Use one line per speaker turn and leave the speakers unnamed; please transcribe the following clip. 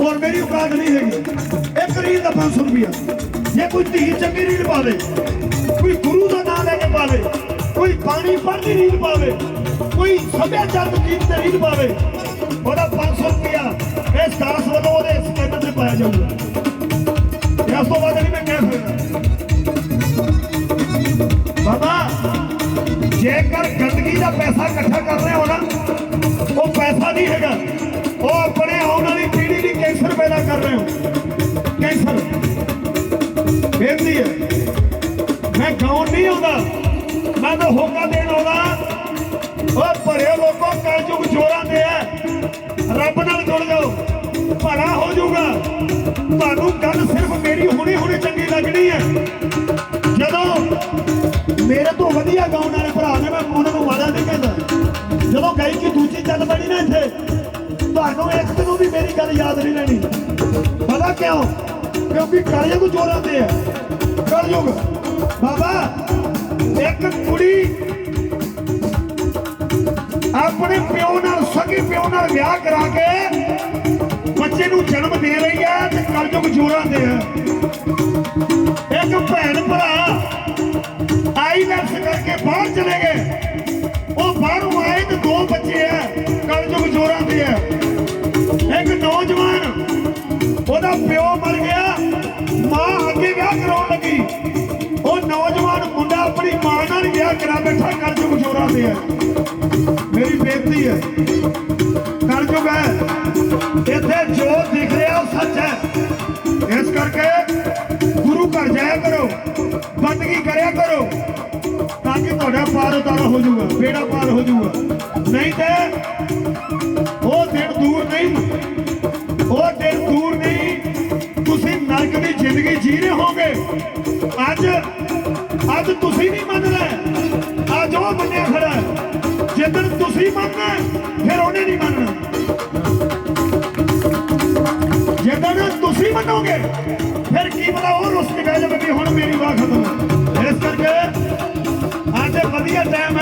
ਹੋਰ ਮੇਰੀ ਔਕਾਤ ਨਹੀਂ ਹੈਗੀ। ਇੱਕ ਰੀਲ ਦਾ 500 ਰੁਪਿਆ ਜੇ ਕੋਈ ਧੀ ਚੰਗੀ ਰੀਲ ਪਾਵੇ, ਕੋਈ ਗੁਰੂ ਦਾ ਨਾਮ ਲੈ ਕੇ ਪਾਵੇ, ਕੋਈ ਬਾਣੀ ਪੜ੍ਹਦੀ ਰੀਲ ਪਾਵੇ, ਕੋਈ ਸੱਭਿਆਚਾਰਕ ਗੀਤ ਤੇ ਰੀਲ ਪਾਵੇ, ਉਹਦਾ 500 ਰੁਪਿਆ ਇਸ ਦਾਸ ਵੱਲੋਂ ਉਹਦੇ ਸਕੈਨਰ ਤੇ ਪਾਇਆ ਜਾਊਗਾ। ਇਸ ਤੋਂ ਬਾਅਦ ਨਹੀਂ ਮੈਂ ਕਹਿ ਸਕਦਾ। ਬਾਬਾ, ਜੇਕਰ ਗੰਦਗੀ ਦਾ ਪੈਸਾ ਇਕੱਠਾ ਕਰ ਰਹੇ ਹੋ ਨਾ, ਉਹ ਪੈਸਾ ਨਹੀਂ ਹੈਗਾ। ਉਹ ਆਪਣੇ ਆਉਣ ਵਾਲੀ ਪੀੜ੍ਹੀ ਲਈ ਕੈਂਸਰ ਪੈਦਾ ਕਰ ਰਹੇ ਹੋ। ਕੈਂਸਰ। ਬੇਨਤੀ ਹੈ। ਮੈਂ ਗਾਉਣ ਨਹੀਂ ਆਉਂਦਾ। ਮੈਂ ਤਾਂ ਹੋਕਾ ਦੇਣ ਆਉਂਦਾ। ਉਹ ਭਰੇ ਲੋਕੋ ਕਲਯੁਗ ਜੋਰਾਂ ਦੇ ਆ ਰੱਬ ਨਾਲ ਜੁੜ ਜਾਓ। ਭਲਾ ਹੋ ਜਾਊਗਾ। ਤੁਹਾਨੂੰ ਗੱਲ ਸਿਰਫ ਮੇਰੀ ਹੁਣੇ ਹੁਣੇ ਚੰਗੀ ਲੱਗਣੀ ਹੈ। ਜਦੋਂ ਮੇਰੇ ਤੋਂ ਵਧੀਆ ਗਾਉਣ ਵਾਲੇ ਭਰਾ ਨੇ, ਮੈਂ ਉਹਨਾਂ ਨੂੰ ਮਾੜਾ ਨਹੀਂ ਕਹਿੰਦਾ ਜਦੋਂ ਗਾਇਕੀ ਦੂਜੀ ਚੱਲ ਪਣੀ ਨਾ ਇੱਥੇ। ਤੁਹਾਨੂੰ ਇੱਕ ਦਿਨ ਵੀ ਮੇਰੀ ਗੱਲ ਯਾਦ ਨਹੀਂ ਰਹਿਣੀ। ਪਤਾ ਕਿਉਂ? ਕਿਉਂਕਿ ਕਲਯੁਗ ਜੋਰਾਂ ਤੇ ਹੈ। ਕਲਯੁਗ। ਬਾਬਾ, ਇੱਕ ਕੁੜੀ ਆਪਣੇ ਪਿਓ ਨਾਲ, ਸਗੀ ਪਿਓ ਨਾਲ ਵਿਆਹ ਕਰਾ ਕੇ ਬੱਚੇ ਨੂੰ ਜਨਮ ਦੇ ਰਹੀ ਹੈ ਤੇ ਕਲਯੁਗ ਜੋਰਾਂ ਤੇ ਹੈ। ਮਾਂ ਅੱਗੇ ਵਿਆਹ ਕਰਾਉਣ ਲੱਗੀ। ਉਹ ਨੌਜਵਾਨ ਮੁੰਡਾ ਆਪਣੀ ਮਾਂ ਨਾਲ ਵਿਆਹ ਕਰਾ ਬੈਠਾ ਕਲਯੁਗ ਜੋਰਾਂ ਦੇ ਆ ਮੇਰੀ ਬੇਨਤੀ ਹੈ ਕਲਯੁਗ ਹੈ ਇੱਥੇ ਜੋ ਦਿਖ ਰਿਹਾ ਉਹ ਸੱਚ ਹੈ। ਇਸ ਕਰਕੇ ਗੁਰੂ ਘਰ ਜਾਇਆ ਕਰੋ ਬੰਦਗੀ ਕਰਿਆ ਕਰੋ, ਤਾਂ ਕਿ ਤੁਹਾਡਾ ਪਾਰ ਉਤਾਰਾ ਹੋ ਜਾਊਗਾ ਬੇੜਾ ਪਾਰ ਹੋ ਜਾਊਗਾ। ਨਹੀਂ ਤੇ ਅੱਜ ਅੱਜ ਤੁਸੀਂ ਨਹੀਂ ਮੰਨਣਾ। ਅੱਜ ਉਹ ਮੰਨਿਆ ਖੜਾ ਜਿੱਦਣ ਤੁਸੀਂ ਮੰਨਣਾ, ਫਿਰ ਉਹਨੇ ਨਹੀਂ ਮੰਨਣਾ। ਜਿੱਦਣ ਤੁਸੀਂ ਮੰਨੋਗੇ, ਫਿਰ ਕੀ ਪਤਾ ਉਹ ਰੁੱਸ ਕੇ ਬਹਿ ਜਾਵੇ ਵੀ ਹੁਣ ਮੇਰੀ ਵਾਹ ਖਤਮ ਇਸ ਕਰਕੇ ਅੱਜ ਵਧੀਆ ਟਾਈਮ